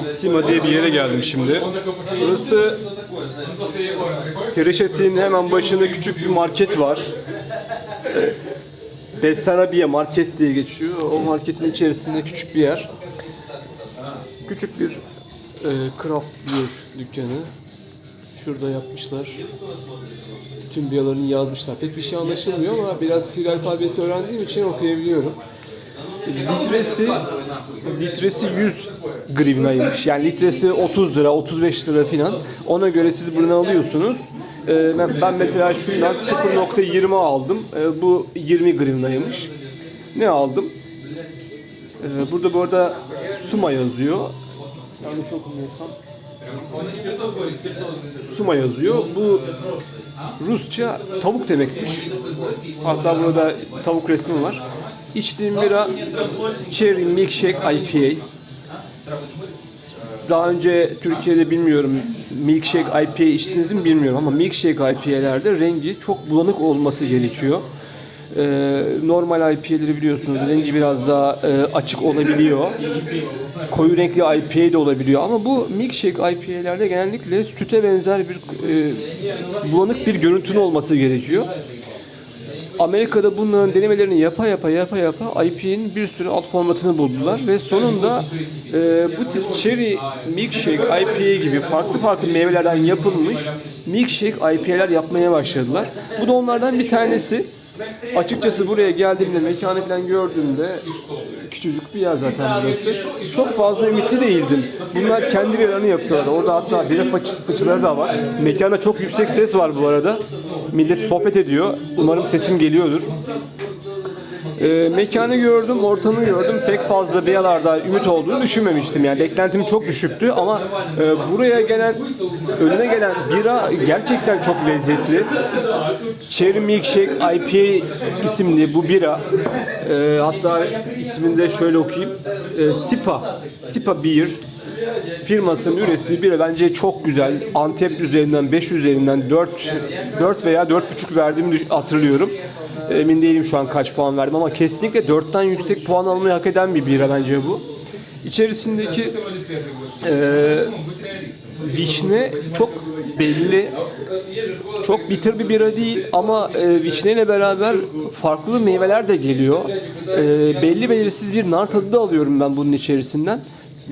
Sima diye bir yere geldim şimdi. Burası Reşet'in hemen başında küçük bir market var. Bessarabiye market diye geçiyor. O marketin içerisinde küçük bir yer. Küçük bir e, craft beer dükkanı. Şurada yapmışlar. Tüm biyalarını yazmışlar. Pek bir şey anlaşılmıyor ama biraz Kiril alfabesi öğrendiğim için okuyabiliyorum. Litresi litresi 100 grivnaymış. Yani litresi 30 lira, 35 lira filan. Ona göre siz bunu alıyorsunuz. Ee, ben, ben mesela şundan 0.20 aldım. Ee, bu 20 grivnaymış. Ne aldım? Ee, burada bu arada Suma yazıyor. Yanlış okumuyorsam. Suma yazıyor. Bu Rusça tavuk demekmiş. Hatta burada tavuk resmi var. İçtiğim bira Cherry Milkshake IPA. Daha önce Türkiye'de bilmiyorum Milkshake IPA içtiniz mi bilmiyorum ama Milkshake IPA'lerde rengi çok bulanık olması gerekiyor. Ee, normal IPA'leri biliyorsunuz rengi biraz daha e, açık olabiliyor. Koyu renkli IPA de olabiliyor ama bu milkshake IPA'lerde genellikle süte benzer bir e, bulanık bir görüntünün olması gerekiyor. Amerika'da bunların denemelerini yapa yapa yapa yapa IPA'nin bir sürü alt formatını buldular ve sonunda e, bu tip cherry milkshake IPA gibi farklı farklı meyvelerden yapılmış milkshake IPA'ler yapmaya başladılar. Bu da onlardan bir tanesi. Açıkçası buraya geldiğimde, mekanı falan gördüğümde küçücük bir yer zaten burası. Çok fazla ümitli değildim. Bunlar kendi biralarını yapıyorlar. Orada hatta bira fıçı, fıçıları da var. Mekanda çok yüksek ses var bu arada. Millet sohbet ediyor. Umarım sesim geliyordur. Ee, mekanı gördüm, ortamı gördüm. Pek fazla biralarda ümit olduğunu düşünmemiştim. Yani beklentim çok düşüktü ama e, buraya gelen, önüne gelen bira gerçekten çok lezzetli. Cherry Milkshake IPA isimli bu bira. e, hatta ismini de şöyle okuyayım. E, Sipa, Sipa Beer firmasının ürettiği bira bence çok güzel. Antep üzerinden 5 üzerinden 4 4 veya 4,5 verdiğimi hatırlıyorum. Emin değilim şu an kaç puan verdim ama kesinlikle 4'ten yüksek puan almayı hak eden bir bira bence bu. İçerisindeki eee vişne çok belli. Çok bitir bir bira değil ama e, vişneyle beraber farklı meyveler de geliyor. E, belli belirsiz bir nar tadı da alıyorum ben bunun içerisinden.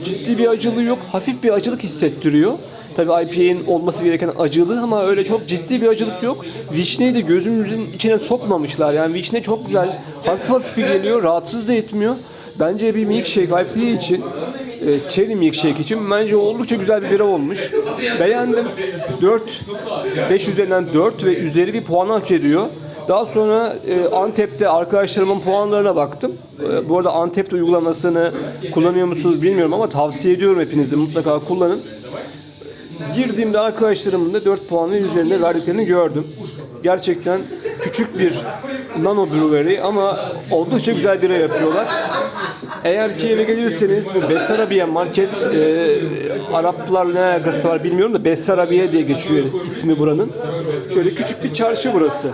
Ciddi bir acılığı yok. Hafif bir acılık hissettiriyor. Tabii IPA'nin olması gereken acılığı ama öyle çok ciddi bir acılık yok. Vişneyi de gözümüzün içine sokmamışlar. Yani vişne çok güzel. Hafif hafif geliyor. Rahatsız da etmiyor. Bence bir milkshake IPA için e, Cherry Milkshake için bence oldukça güzel bir bira olmuş. Beğendim. 4, 5 üzerinden 4 ve üzeri bir puan hak ediyor. Daha sonra e, Antep'te arkadaşlarımın puanlarına baktım. E, bu arada Antep'te uygulamasını kullanıyor musunuz bilmiyorum ama tavsiye ediyorum hepinize mutlaka kullanın. Girdiğimde arkadaşlarımın da 4 puan ve üzerinde verdiklerini gördüm. Gerçekten küçük bir nano brewery ama oldukça güzel bira yapıyorlar. Eğer ki eve gelirseniz bu Bessarabiye market e, Araplarla ne alakası var bilmiyorum da Bessarabiye diye geçiyor ismi buranın. Şöyle küçük bir çarşı burası.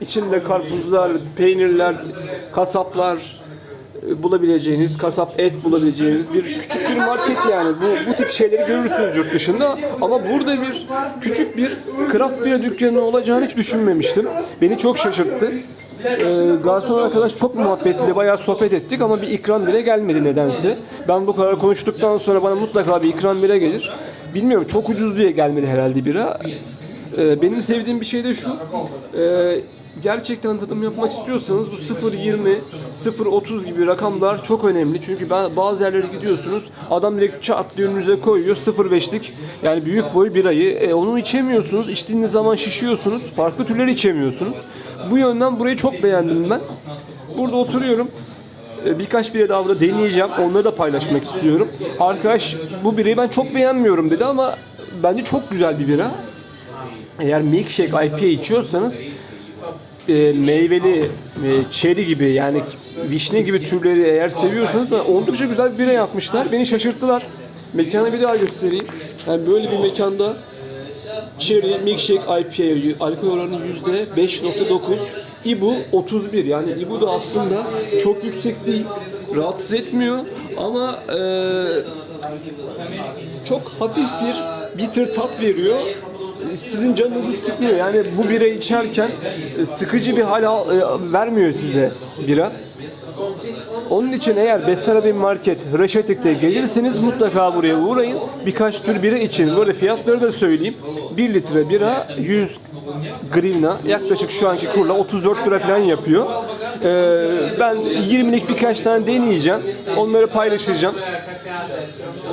İçinde karpuzlar, peynirler, kasaplar, bulabileceğiniz, kasap et bulabileceğiniz bir küçük bir market yani. Bu, bu tip şeyleri görürsünüz yurt dışında ama burada bir küçük bir craft beer dükkanı olacağını hiç düşünmemiştim. Beni çok şaşırttı. Ee, garson arkadaş çok muhabbetli, bayağı sohbet ettik ama bir ikram bile gelmedi nedense. Ben bu kadar konuştuktan sonra bana mutlaka bir ikram bile gelir. Bilmiyorum çok ucuz diye gelmedi herhalde bira. Ee, benim sevdiğim bir şey de şu. Ee, gerçekten tadım yapmak istiyorsanız bu 0.20, 0.30 gibi rakamlar çok önemli. Çünkü ben bazı yerlere gidiyorsunuz adam direkt çat diye önünüze koyuyor 0.5'lik yani büyük boy birayı. E, onu içemiyorsunuz. İçtiğiniz zaman şişiyorsunuz. Farklı türler içemiyorsunuz. Bu yönden burayı çok beğendim ben. Burada oturuyorum. E, Birkaç bire daha burada deneyeceğim. Onları da paylaşmak istiyorum. Arkadaş bu bireyi ben çok beğenmiyorum dedi ama bence çok güzel bir bira. Eğer milkshake IPA içiyorsanız e, meyveli, e, çeri gibi yani vişne gibi türleri eğer seviyorsanız oldukça güzel bir bira yapmışlar. Beni şaşırttılar. Mekanı bir daha göstereyim. Yani böyle bir mekanda Cherry Milkshake IPA alkol oranı %5.9 İbu 31 yani İbu da aslında çok yüksek değil rahatsız etmiyor ama e, çok hafif bir bitter tat veriyor. Sizin canınızı sıkmıyor. Yani bu bira içerken e, sıkıcı bir hal al- e, vermiyor size bira. Onun için eğer Bessarabin Market Reşatik'te gelirseniz mutlaka buraya uğrayın. Birkaç tür bira için. Böyle fiyatları da söyleyeyim. 1 litre bira 100 grivna yaklaşık şu anki kurla 34 lira falan yapıyor. Ee, ben 20'lik birkaç tane deneyeceğim. Onları paylaşacağım.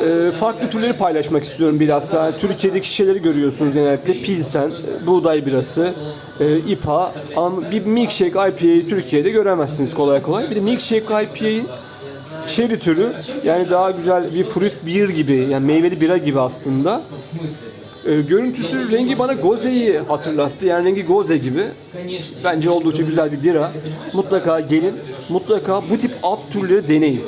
Ee, farklı türleri paylaşmak istiyorum bilhassa. Türkiye'deki şişeleri görüyorsunuz genellikle. Pilsen, buğday birası, e, IPA. Ama bir milkshake IPA'yı Türkiye'de göremezsiniz kolay kolay. Bir de milkshake IPA'nin cherry türü yani daha güzel bir fruit beer gibi yani meyveli bira gibi aslında. Ee, görüntüsü rengi bana Goze'yi hatırlattı. Yani rengi Goze gibi. Bence oldukça güzel bir bira. Mutlaka gelin. Mutlaka bu tip alt türleri deneyin.